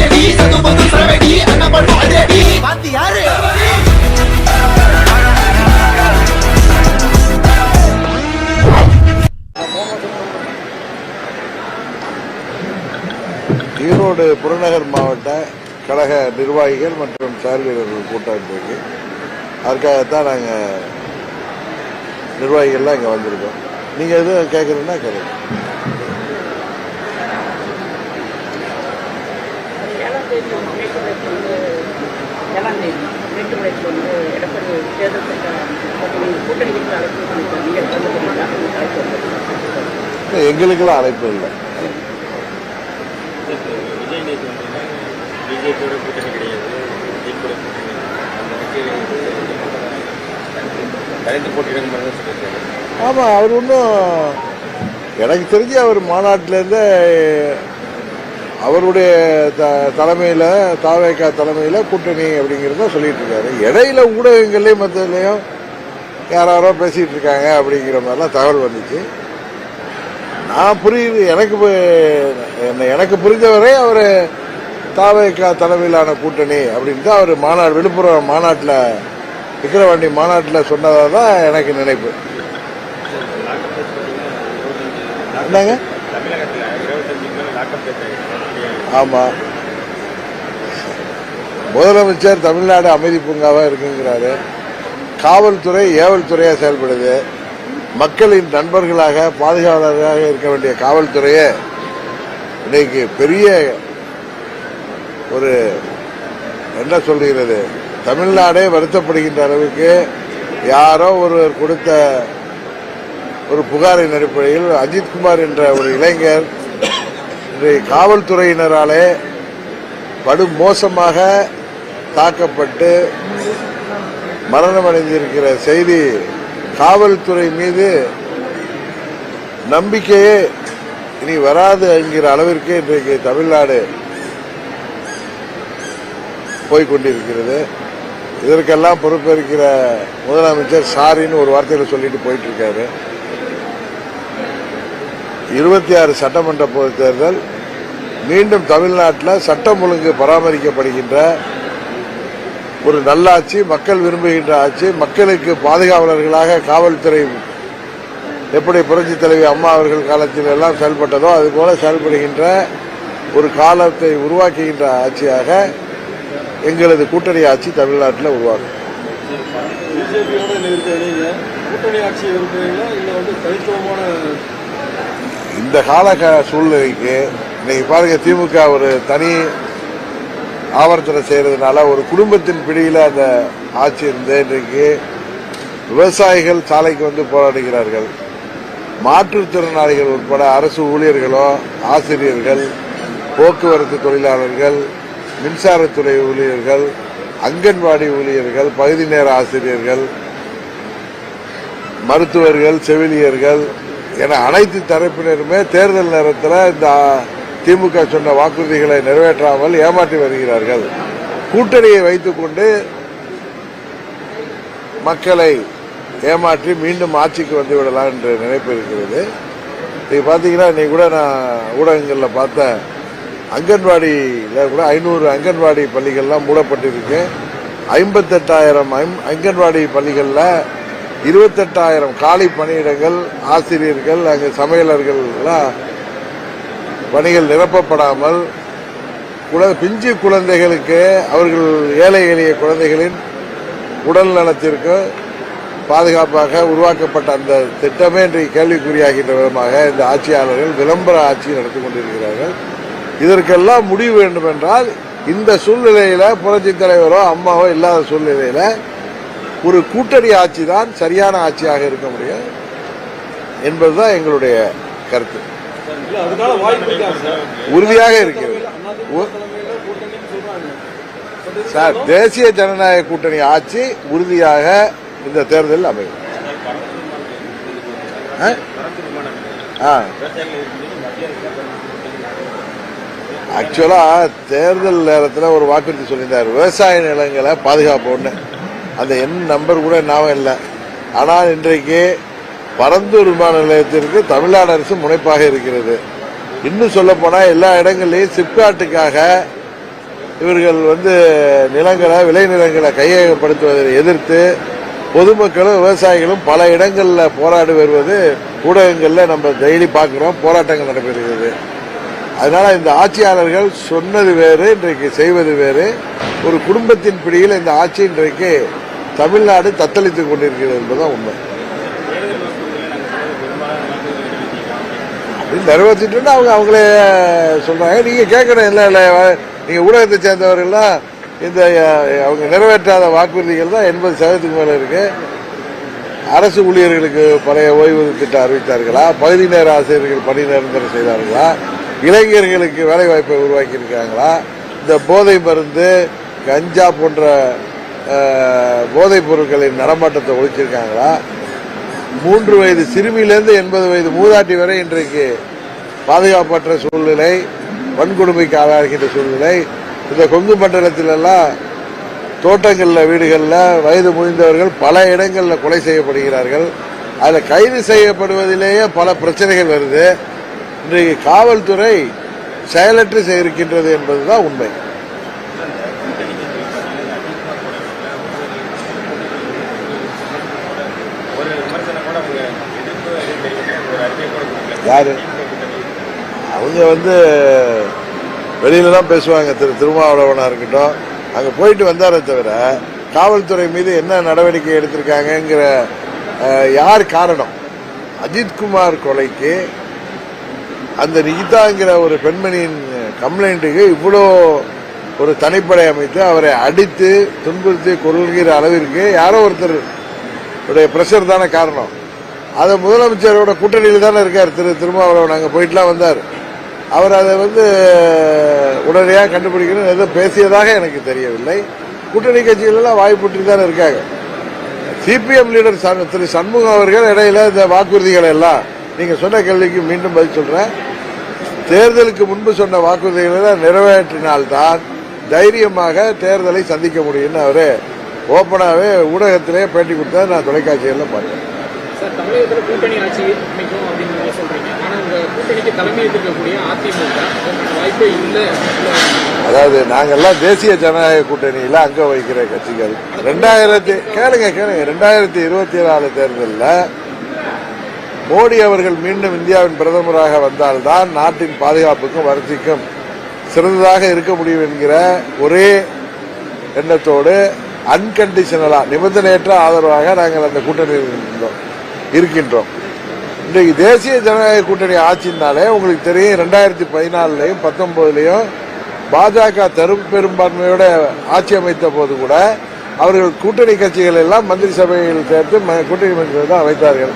சது சரவெடி பாத்தி யாரு? ஈரோடு புறநகர் மாவட்ட கழக நிர்வாகிகள் மற்றும் செயல் வீரர்கள் கூட்டம் இன்றைக்கு அதுக்காகத்தான் நாங்கள் நிர்வாகிகள்லாம் இங்கே வந்திருக்கோம். நீங்கள் எதுவும் கேட்குறீங்கன்னா கேளுங்க. மேட்டுப்பாளையத்தில் வந்து எடப்பாடி தேர்தல் கூட்டணிக்கு அழைப்பு பண்ணிருக்காங்க எங்களுக்கெல்லாம் அழைப்பு இல்லை. விஜய் நேற்று வந்து பிஜேபியோட கூட்டணி கிடையாது கூட கூட்டணி அந்த கட்சியில் போட்டியிடும் ஆமாம் அவர் ஒன்றும் எனக்கு தெரிஞ்சு அவர் மாநாட்டிலேருந்து அவருடைய த தலைமையில் தாவேக்கா தலைமையில் கூட்டணி அப்படிங்கிறத சொல்லிட்டு இருக்காரு இடையில ஊடகங்கள்லேயும் மற்றதுலேயும் யாராரோ பேசிகிட்டு இருக்காங்க அப்படிங்கிற மாதிரிலாம் தகவல் வந்துச்சு. நான் புரியுது எனக்கு எனக்கு புரிஞ்சவரை அவர் தாவேக்கா தலைமையிலான கூட்டணி அப்படின்னு தான் அவர் மாநாடு விழுப்புரம் மாநாட்டில் விக்கிரவாண்டி மாநாட்டில் சொன்னதாக தான் எனக்கு நினைப்பு. என்னங்க? தமிழகத்தில் ஆமாம் முதலமைச்சர் தமிழ்நாடு அமைதி பூங்காவாக இருக்குங்கிறாரு. காவல்துறை ஏவல் துறையாக செயல்படுது. மக்களின் நண்பர்களாக பாதுகாவலராக இருக்க வேண்டிய காவல்துறையே இன்னைக்கு பெரிய ஒரு என்ன சொல்கிறது? தமிழ்நாடே வருத்தப்படுகின்ற அளவுக்கு யாரோ ஒருவர் கொடுத்த ஒரு புகாரின் அடிப்படையில் அஜித்குமார் என்ற ஒரு இளைஞர் இன்றைய காவல்துறையினராலே படு மோசமாக தாக்கப்பட்டு மரணமடைந்திருக்கிற செய்தி காவல்துறை மீது நம்பிக்கையே இனி வராது என்கிற அளவிற்கு இன்றைக்கு தமிழ்நாடு போய்கொண்டிருக்கிறது. இதற்கெல்லாம் பொறுப்பேற்கிற முதலமைச்சர் சாரின்னு ஒரு வார்த்தையில் சொல்லிட்டு போயிட்டு இருக்காரு. இருபத்தி ஆறு சட்டமன்ற பொது தேர்தல் மீண்டும் தமிழ்நாட்டில் சட்டம் ஒழுங்கு பராமரிக்கப்படுகின்ற ஒரு நல்லாட்சி மக்கள் விரும்புகின்ற ஆட்சி மக்களுக்கு பாதுகாவலர்களாக காவல்துறை எப்படி புரட்சி தலைவி அம்மா அவர்கள் காலத்தில் எல்லாம் செயல்பட்டதோ அதுபோல செயல்படுகின்ற ஒரு காலத்தை உருவாக்குகின்ற ஆட்சியாக எங்களது கூட்டணி ஆட்சி தமிழ்நாட்டில் உருவாகும். கூட்டணி ஆட்சி வந்து தனித்துவமான இந்த கால சூழ்நிலைக்கு இன்னைக்கு பாருங்க திமுக ஒரு தனி ஆவர்த்தனை செய்யறதுனால ஒரு குடும்பத்தின் பிடியில அந்த ஆட்சி இருந்து இன்றைக்கு விவசாயிகள் சாலைக்கு வந்து போராடுகிறார்கள். மாற்றுத்திறனாளிகள் உட்பட அரசு ஊழியர்களோ ஆசிரியர்கள் போக்குவரத்து தொழிலாளர்கள் மின்சாரத்துறை ஊழியர்கள் அங்கன்வாடி ஊழியர்கள் பகுதி நேர ஆசிரியர்கள் மருத்துவர்கள் செவிலியர்கள் என அனைத்து தரப்பினருமே தேர்தல் நேரத்தில் இந்த திமுக சொன்ன வாக்குறுதிகளை நிறைவேற்றாமல் ஏமாற்றி வருகிறார்கள். கூட்டணியை வைத்துக்கொண்டு மக்களை ஏமாற்றி மீண்டும் ஆட்சிக்கு வந்து விடலாம் என்ற நினைப்பு இருக்கிறது. இது பார்த்தீங்கன்னா இன்னைக்கு கூட நான் ஊடகங்களில் பார்த்தேன் அங்கன்வாடியில் கூட ஐநூறு அங்கன்வாடி பள்ளிகள்லாம் மூடப்பட்டிருக்கு. ஐம்பத்தெட்டாயிரம் ஐம்- அங்கன்வாடி பள்ளிகளில் இருபத்தெட்டாயிரம் காலி பணியிடங்கள் ஆசிரியர்கள் அங்கே சமையலர்கள்லாம் பணிகள் நிரப்பப்படாமல் குழ- பிஞ்சு குழந்தைகளுக்கு அவர்கள் ஏழை எளிய குழந்தைகளின் உடல் நலத்திற்கு பாதுகாப்பாக உருவாக்கப்பட்ட அந்த திட்டமே இன்றைக்கு கேள்விக்குறியாகின்ற விதமாக இந்த ஆட்சியாளர்கள் விளம்பர ஆட்சி நடத்தி கொண்டிருக்கிறார்கள். இதற்கெல்லாம் முடிவு வேண்டும் என்றால் இந்த சூழ்நிலையில புரட்சி தலைவரோ அம்மாவோ இல்லாத சூழ்நிலையில ஒரு கூட்டணி ஆட்சி தான் சரியான ஆட்சியாக இருக்க முடியும் என்பதுதான் எங்களுடைய கருத்து. உறுதியாக இருக்கிறது. சார் தேசிய ஜனநாயக கூட்டணி ஆட்சி உறுதியாக இந்த தேர்தலில் அமையும். ஆக்சுவலா தேர்தல் நேரத்தில் ஒரு வாக்குறுதி சொல்லியிருந்தார். விவசாய நிலங்களை பாதுகாப்போம்னு அந்த எண் நம்பர் கூட ஞாபகம் இல்லை. ஆனால் இன்றைக்கு பரந்தூர் விமான நிலையத்திற்கு தமிழ்நாடு அரசு முனைப்பாக இருக்கிறது. இன்னும் சொல்ல எல்லா இடங்கள்லையும் சிப்காட்டுக்காக இவர்கள் வந்து நிலங்களை விளைநிலங்களை கையகப்படுத்துவதை எதிர்த்து பொதுமக்களும் விவசாயிகளும் பல இடங்களில் போராடி வருவது ஊடகங்களில் நம்ம டெய்லி பார்க்குறோம். போராட்டங்கள் நடைபெறுகிறது. அதனால் இந்த ஆட்சியாளர்கள் சொன்னது வேறு இன்றைக்கு செய்வது வேறு. ஒரு குடும்பத்தின் பிடியில் இந்த ஆட்சி இன்றைக்கு தமிழ்நாடு தத்தளித்துக் கொண்டிருக்கிறது என்பதுதான் உண்மை. அப்படின்னு நிறைவேற்றிட்டு அவங்க அவங்களே சொல்றாங்க. நீங்க கேட்கணும் என்ன இல்ல நீங்க ஊடகத்தை சேர்ந்தவர்கள்லாம் இந்த அவங்க நிறைவேற்றாத வாக்குறுதிகள் தான் எண்பது சதவீதத்துக்கு மேல இருக்கு. அரசு ஊழியர்களுக்கு பழைய ஓய்வு திட்டம் அறிவித்தார்களா? பகுதி நேர ஆசிரியர்கள் பணி நிரந்தரம் செய்தார்களா? இளைஞர்களுக்கு வேலைவாய்ப்பை உருவாக்கியிருக்காங்களா? உருவாக்கி இருக்காங்களா இந்த போதை மருந்து கஞ்சா போன்ற போதைப் பொருட்களின் நடமாட்டத்தை ஒழிச்சிருக்காங்களா? மூன்று வயது சிறுமியிலிருந்து எண்பது வயது மூதாட்டி வரை இன்றைக்கு பாதுகாப்பற்ற சூழ்நிலை வன்கொடுமைக்கு ஆளாகின்ற சூழ்நிலை. இந்த கொங்கு மண்டலத்திலெல்லாம் தோட்டங்களில் வீடுகளில் வயது முடிந்தவர்கள் பல இடங்களில் கொலை செய்யப்படுகிறார்கள். அதில் கைது செய்யப்படுவதிலேயே பல பிரச்சனைகள் வருது. இன்றைக்கு காவல்துறை செயலற்று இருக்கின்றது என்பதுதான் உண்மை ஒரு விமர்சனம் கூட அவங்க எதிர்ப்பு எதுவும் தெரிவிக்கல ஒரு அறிக்கை கூட கொடுக்கல யாரு? அவங்க வந்து வெளியில தான் பேசுவாங்க. திரு திருமாவளவனா இருக்கட்டும். அங்க போயிட்டு வந்தாரே தவிர காவல்துறை மீது என்ன நடவடிக்கை எடுத்திருக்காங்கங்கிற யார் காரணம்? அஜித்குமார் கொலைக்கு அந்த நிகிதாங்கிற ஒரு பெண்மணியின் கம்ப்ளைண்ட்டுக்கு இவ்வளோ ஒரு தனிப்படை அமைத்து அவரை அடித்து துன்புறுத்தி கொள்கிற அளவிற்கு யாரோ ஒருத்தர் உடைய பிரஷர் தானே காரணம்? அது முதலமைச்சரோட கூட்டணியில் தானே இருக்கார். திரு திருமாவளவன் அங்கே போயிட்டுலாம் வந்தார். அவர் அதை வந்து உடனடியாக கண்டுபிடிக்கணும் எதுவும் பேசியதாக எனக்கு தெரியவில்லை. கூட்டணி கட்சிகளெல்லாம் வாய்ப்புட்டு வாய்ப்புற்றி தானே இருக்காங்க. சிபிஎம் லீடர் திரு சண்முகம் அவர்கள் இடையில இந்த வாக்குறுதிகளை எல்லாம் நீங்க சொன்ன கேள்விக்கு மீண்டும் பதில் சொல்றேன். தேர்தலுக்கு முன்பு சொன்ன வாக்குறுதிகளை நிறைவேற்றினால்தான் தைரியமாக தேர்தலை சந்திக்க முடியும்னு அவரு ஓப்பனாகவே ஊடகத்திலே பேட்டி கொடுத்தா நான் தொலைக்காட்சிகளில் பார்த்தேன். சார் தமிழகத்தில் கூட்டணி ஆட்சி அமைக்கும் அப்படின்னு சொல்றீங்க. ஆனா இந்த கூட்டணிக்கு தலைமை எடுத்துக்கக்கூடிய அதிமுக வாய்ப்பே இல்லை. அதாவது நாங்கெல்லாம் தேசிய ஜனநாயக கூட்டணியில அங்க வைக்கிற கட்சிகள். ரெண்டாயிரத்தி கேளுங்க கேளுங்க. ரெண்டாயிரத்தி இருபத்தி நாலு தேர்தலில் மோடி அவர்கள் மீண்டும் இந்தியாவின் பிரதமராக வந்தால்தான் நாட்டின் பாதுகாப்புக்கும் வளர்ச்சிக்கும் சிறந்ததாக இருக்க முடியும் என்கிற ஒரே எண்ணத்தோடு அன்கண்டிஷனலா நிபந்தனையற்ற ஆதரவாக நாங்கள் அந்த கூட்டணியில் இருந்தோம். இருக்கின்றோம். இன்றைக்கு தேசிய ஜனநாயக கூட்டணி ஆட்சினாலே உங்களுக்கு தெரியும் ரெண்டாயிரத்தி பதினாலுலயும் பத்தொன்பதுலயும் பாஜக தரும் பெரும்பான்மையோட ஆட்சி அமைத்த போது கூட அவர்கள் கூட்டணி கட்சிகள் எல்லாம் மந்திரி சபையில் சேர்த்து கூட்டணி மந்திரி தான் அமைத்தார்கள்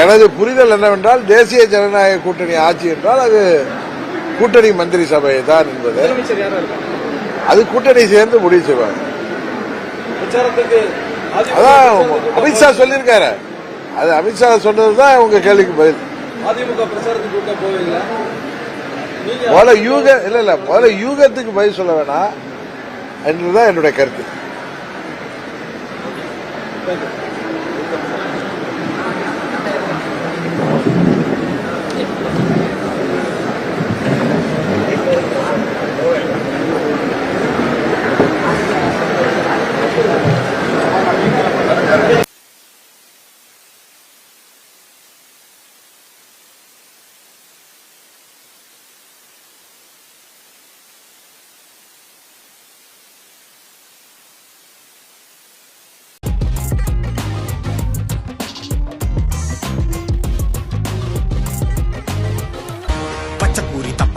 எனது புரிதல் என்னவென்றால் தேசிய ஜனநாயக கூட்டணி ஆட்சி என்றால் அது கூட்டணி மந்திரி சபை தான் என்பது. அது கூட்டணி சேர்ந்து முடிவு செய்வாங்க அதான் அமித்ஷா சொல்லியிருக்காரு. அது அமித்ஷா சொன்னது தான் உங்க கேள்விக்கு பதில். அதிமுக பிரச்சாரத்துக்கு போவீங்களா முதல்ல யூக இல்ல இல்ல முதல்ல யூகத்துக்கு பதில் சொல்ல வேணாம் என்றுதான் என்னுடைய கருத்து.